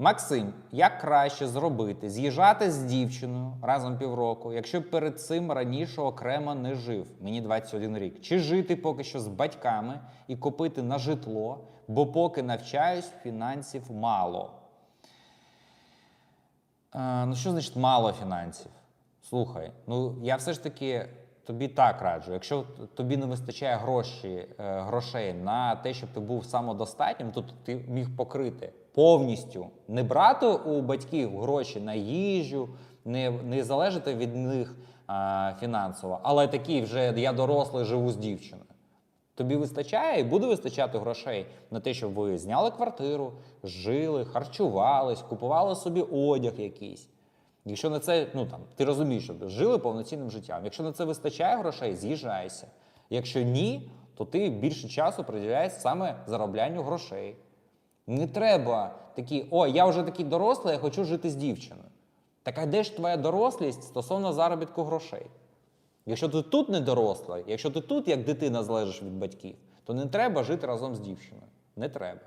Максим, як краще зробити? З'їжджати з дівчиною разом півроку, якщо перед цим раніше окремо не жив, мені 21 рік, чи жити поки що з батьками і купити на житло, бо поки навчаюсь, фінансів мало. Е, ну, що значить мало фінансів? Слухай, ну я все ж таки тобі так раджу. Якщо тобі не вистачає гроші, е, грошей на те, щоб ти був самодостатнім, то ти міг покрити повністю, не брати у батьків гроші на їжу, не, не залежати від них а, фінансово, але такий вже я дорослий живу з дівчиною. Тобі вистачає і буде вистачати грошей на те, щоб ви зняли квартиру, жили, харчувались, купували собі одяг якийсь. Якщо на це, ну там, ти розумієш, що жили повноцінним життям. Якщо на це вистачає грошей, з'їжджайся. Якщо ні, то ти більше часу приділяєш саме зароблянню грошей. Не треба такі, о, я вже такий дорослий, я хочу жити з дівчиною. Так а де ж твоя дорослість стосовно заробітку грошей? Якщо ти тут не доросла, якщо ти тут як дитина залежиш від батьків, то не треба жити разом з дівчиною. Не треба.